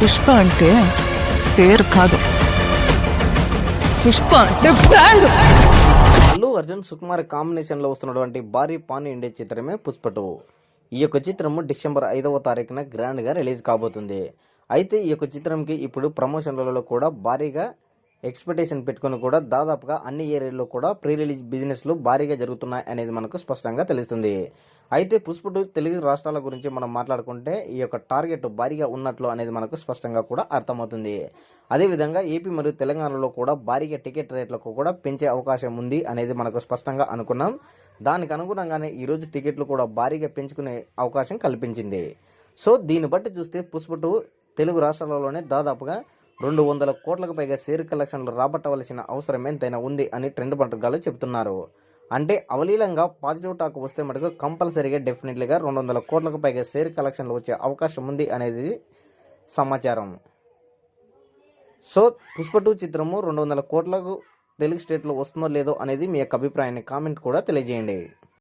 పుష్ప అంటే పేరు కాదు. పుష్ప అంటే బ్రాండ్ అల్లు అర్జున్ సుకుమార్ కాంబినేషన్లో వస్తున్నటువంటి భారీ పాన్ ఇండియా చిత్రమే పుష్ప టూ. ఈ యొక్క చిత్రము డిసెంబర్ ఐదవ తారీఖున గ్రాండ్గా రిలీజ్ కాబోతుంది. అయితే ఈ యొక్క చిత్రంకి ఇప్పుడు ప్రమోషన్లలో కూడా భారీగా ఎక్స్పెక్టేషన్ పెట్టుకుని కూడా దాదాపుగా అన్ని ఏరియాల్లో కూడా ప్రీ రిలీజ్ బిజినెస్లు భారీగా జరుగుతున్నాయి అనేది మనకు స్పష్టంగా తెలుస్తుంది. అయితే పుష్ప టూ తెలుగు రాష్ట్రాల గురించి మనం మాట్లాడుకుంటే ఈ యొక్క టార్గెట్ భారీగా ఉన్నట్లు అనేది మనకు స్పష్టంగా కూడా అర్థమవుతుంది. అదేవిధంగా ఏపీ మరియు తెలంగాణలో కూడా భారీగా టికెట్ రేట్లకు కూడా పెంచే అవకాశం ఉంది అనేది మనకు స్పష్టంగా అనుకున్నాం. దానికి అనుగుణంగానే ఈరోజు టికెట్లు కూడా భారీగా పెంచుకునే అవకాశం కల్పించింది. సో దీన్ని బట్టి చూస్తే పుష్ప టూ తెలుగు రాష్ట్రాలలోనే దాదాపుగా రెండు వందల కోట్లకు పైగా షేర్ కలెక్షన్లు రాబట్టవలసిన అవసరం ఎంతైనా ఉంది అని ట్రెండ్ పత్రికలు చెబుతున్నారు. అంటే అవలీలంగా పాజిటివ్ టాక్ వస్తే మటుకు కంపల్సరీగా డెఫినెట్లీగా రెండు వందల కోట్లకు పైగా షేర్ కలెక్షన్లు వచ్చే అవకాశం ఉంది అనేది సమాచారం. సో పుష్ప టూ చిత్రము రెండు వందల కోట్లకు తెలుగు స్టేట్లో వస్తుందో లేదో అనేది మీ యొక్క అభిప్రాయాన్ని కామెంట్ కూడా తెలియజేయండి.